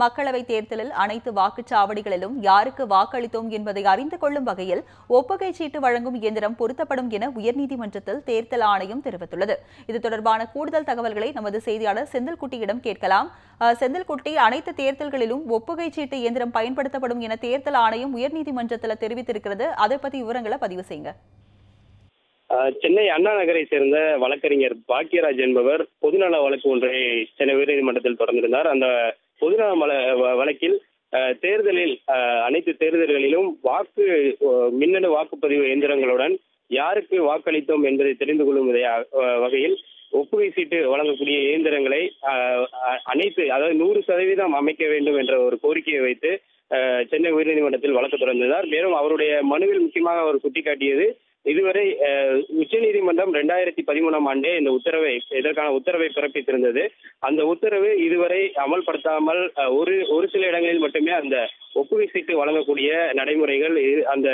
மக்களவை தேர்தலில் அனைத்து வாக்குச்சாவடிகளிலும் யாருக்கு வாக்களித்தோம் என்பதை அறிந்து கொள்ளும் வகையில் ஒப்புகை சீட்டு வழங்கும் இயந்திரம் பொருத்தப்படும் என உயர்நீதிமன்றத்தில் தேர்தல் ஆணையம் தெரிவித்துள்ளது. இது தொடர்பான கூடுதல் தகவல்களை நமது செய்தியாளர் செந்தில்குட்டியிடம் கேட்கலாம். செந்தில்குட்டி அனைத்து தேர்தல்களிலும் ஒப்புகை சீட்டு இயந்திரம் பயன்படுத்தப்படும் என தேர்தல் ஆணையம் உயர்நீதிமன்றத்தில் தெரிவித்திருக்கிறது. அதை பத்தி விவரங்களை பதிவு செய்யுங்க. சென்னை அண்ணா நகரை சேர்ந்த வழக்கறிஞர் பாக்கியராஜ் என்பவர் பொதுநல வழக்கு ஒன்றை சென்னை உயர்நீதிமன்றத்தில் தொடர்ந்திருந்தார். அந்த பொதுநல மல- வழக்கில் தேர்தலில் அனைத்து தேர்தல்களிலும் வாக்கு மின்னணு வாக்குப்பதிவு இயந்திரங்களுடன் யாருக்கு வாக்களித்தோம் என்பதை தெரிந்து கொள்ளும் வகையில் ஒப்புகை சீட்டு வழங்கக்கூடிய இயந்திரங்களை அனைத்து அதாவது நூறு சதவீதம் அமைக்க வேண்டும் என்ற ஒரு கோரிக்கையை வைத்து சென்னை உயர்நீதிமன்றத்தில் வழக்கு தொடர்ந்தார் மேலும் அவருடைய மனுவில் முக்கியமாக அவர் சுட்டிக்காட்டியது இதுவரை உச்சநீதிமன்றம் ரெண்டாயிரத்தி பதிமூணாம் ஆண்டே இந்த உத்தரவை இதற்கான உத்தரவை பிறப்பித்திருந்தது. அந்த உத்தரவு இதுவரை அமல்படுத்தாமல் ஒரு ஒரு சில இடங்களில் மட்டுமே அந்த ஒப்புகை சீட்டு வழங்கக்கூடிய நடைமுறைகள் அந்த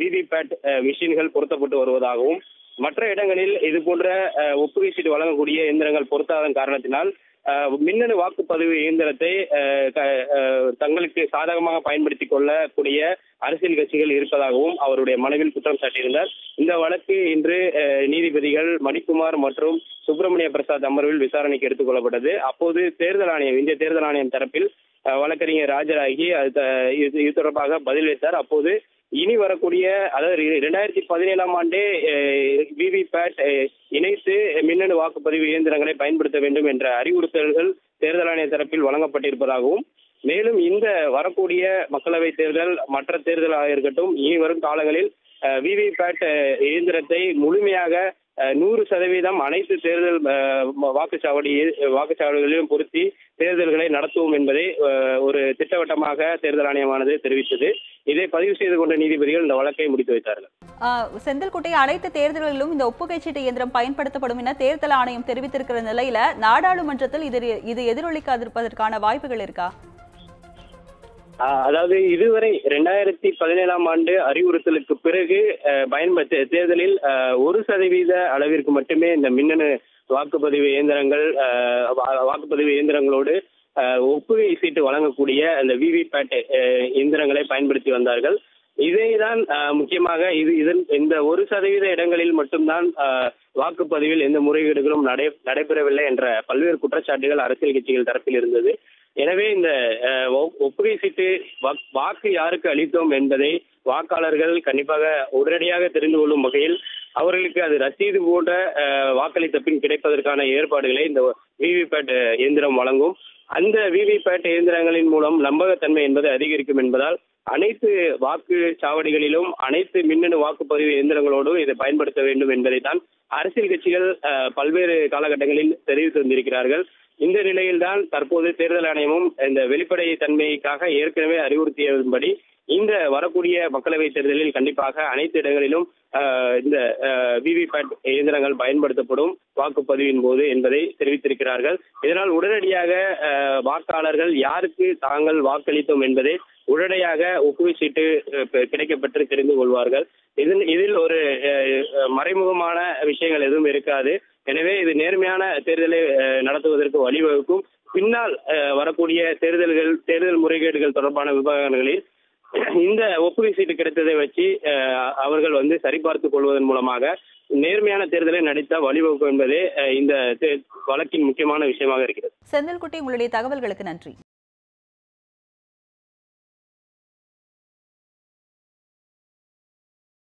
விவிபேட் மிஷின்கள் பொருத்தப்பட்டு வருவதாகவும் மற்ற இடங்களில் இது போன்ற ஒப்புகை சீட்டு வழங்கக்கூடிய இயந்திரங்கள் பொருத்தாதன் காரணத்தினால் மின்னணு வாக்குப்பதிவு இயந்திரத்தை தங்களுக்கு சாதகமாக பயன்படுத்திக் கொள்ளக்கூடிய அரசியல் கட்சிகள் இருப்பதாகவும் அவருடைய மனுவில் குற்றம் சாட்டியிருந்தார். இந்த வழக்கு இன்று நீதிபதிகள் மணிக்குமார் மற்றும் சுப்பிரமணிய பிரசாத் அமர்வில் விசாரணைக்கு எடுத்துக் கொள்ளப்பட்டது. அப்போது தேர்தல் ஆணையம் இந்திய தேர்தல் ஆணையம் தரப்பில் வழக்கறிஞர் ராஜராகி அது இது இது தொடர்பாக பதிலளித்தார் அப்போது இனி வரக்கூடிய அதாவது இரண்டாயிரத்தி பதினேழாம் ஆண்டே விவிபேட் இணைத்து மின்னணு வாக்குப்பதிவு இயந்திரங்களை பயன்படுத்த வேண்டும் என்ற அறிவுறுத்தல்கள் தேர்தல் ஆணைய தரப்பில் வழங்கப்பட்டிருப்பதாகவும் மேலும் இந்த வரக்கூடிய மக்களவை தேர்தல் மற்ற தேர்தலாக இருக்கட்டும் இனி வரும் காலங்களில் விவிபேட் இயந்திரத்தை முழுமையாக நூறு சதவீதம் அனைத்து தேர்தல் வாக்குச்சாவடி வாக்குச்சாவடிகளிலும் பொருத்தி தேர்தல்களை நடத்துவோம் என்பதை ஒரு திட்டவட்டமாக தேர்தல் ஆணையமானது தெரிவித்தது. இதை பதிவு செய்து கொண்ட நீதிபதிகள் இந்த வழக்கை முடித்து வைத்தார்கள். செந்தில்குட்டி அனைத்து தேர்தல்களிலும் இந்த ஒப்புகை சீட்டு இயந்திரம் பயன்படுத்தப்படும் என தேர்தல் ஆணையம் தெரிவித்திருக்கிற நிலையில நாடாளுமன்றத்தில் இது இது எதிரொலிக்காதிருப்பதற்கான வாய்ப்புகள் இருக்கா? அதாவது இதுவரை ரெண்டாயிரத்தி பதினேழாம் ஆண்டு அறிவுறுத்தலுக்கு பிறகு பயன்படுத்த தேர்தலில் ஒரு சதவீத அளவிற்கு மட்டுமே இந்த மின்னணு வாக்குப்பதிவு இயந்திரங்கள் வாக்குப்பதிவு இயந்திரங்களோடு ஒப்புகை சீட்டு வழங்கக்கூடிய அந்த விவிபேட் இயந்திரங்களை பயன்படுத்தி வந்தார்கள். இதைதான் முக்கியமாக இது இதன் இந்த ஒரு சதவீத இடங்களில் மட்டும்தான் வாக்குப்பதிவில் எந்த முறைகேடுகளும் நடை நடைபெறவில்லை என்ற பல்வேறு குற்றச்சாட்டுகள் அரசியல் கட்சிகள் தரப்பில் இருந்தது. எனவே இந்த ஒப்- ஒப்புகை சீட்டு வாக்கு யாருக்கு அளித்தோம் என்பதை வாக்காளர்கள் கண்டிப்பாக உடனடியாக தெரிந்து கொள்ளும் வகையில் அவர்களுக்கு அது ரசீது போன்ற வாக்களித்த பின் கிடைப்பதற்கான ஏற்பாடுகளை இந்த விவிபேட் இயந்திரம் வழங்கும். அந்த விவிபேட் இயந்திரங்களின் மூலம் நம்பகத்தன்மை என்பது அதிகரிக்கும் என்பதால் அனைத்து வாக்கு சாவடிகளிலும் அனைத்து மின்னணு வாக்குப்பதிவு இயந்திரங்களோடும் இதை பயன்படுத்த வேண்டும் என்பதைத்தான் அரசியல் கட்சிகள் பல்வேறு காலகட்டங்களில் தெரிவித்து வந்திருக்கிறார்கள். இந்த நிலையில்தான் தற்போது தேர்தல் ஆணையமும் இந்த வெளிப்படை தன்மைக்காக ஏற்கனவே அறிவுறுத்தியபடி இந்த வரக்கூடிய மக்களவை தேர்தலில் கண்டிப்பாக அனைத்து இடங்களிலும் இந்த விவிபேட் இயந்திரங்கள் பயன்படுத்தப்படும் வாக்குப்பதிவின் போது என்பதை தெரிவித்திருக்கிறார்கள். இதனால் உடனடியாக வாக்காளர்கள் யாருக்கு தாங்கள் வாக்களித்தோம் என்பதை உடனடியாக ஒப்புகை சீட்டு கிடைக்கப்பட்டு கிடைக்கப்பெற்று தெரிந்து கொள்வார்கள். இதில் இதில் ஒரு மறைமுகமான விஷயங்கள் எதுவும் இருக்காது. எனவே இது நேர்மையான தேர்தலை நடத்துவதற்கு வழிவகுக்கும். பின்னால் வரக்கூடிய தேர்தல்கள் தேர்தல் முறைகேடுகள் தொடர்பான விவகாரங்களில் இந்த ஒப்புகை சீட்டு கிடைத்ததை வச்சு அவர்கள் வந்து சரிபார்த்துக் கொள்வதன் மூலமாக நேர்மையான தேர்தலை நடத்த வழிவகுக்கும் என்பதே இந்த தே- வழக்கின் முக்கியமான விஷயமாக இருக்கிறது. செந்தில்குட்டி உங்களுடைய தகவல்களுக்கு நன்றி.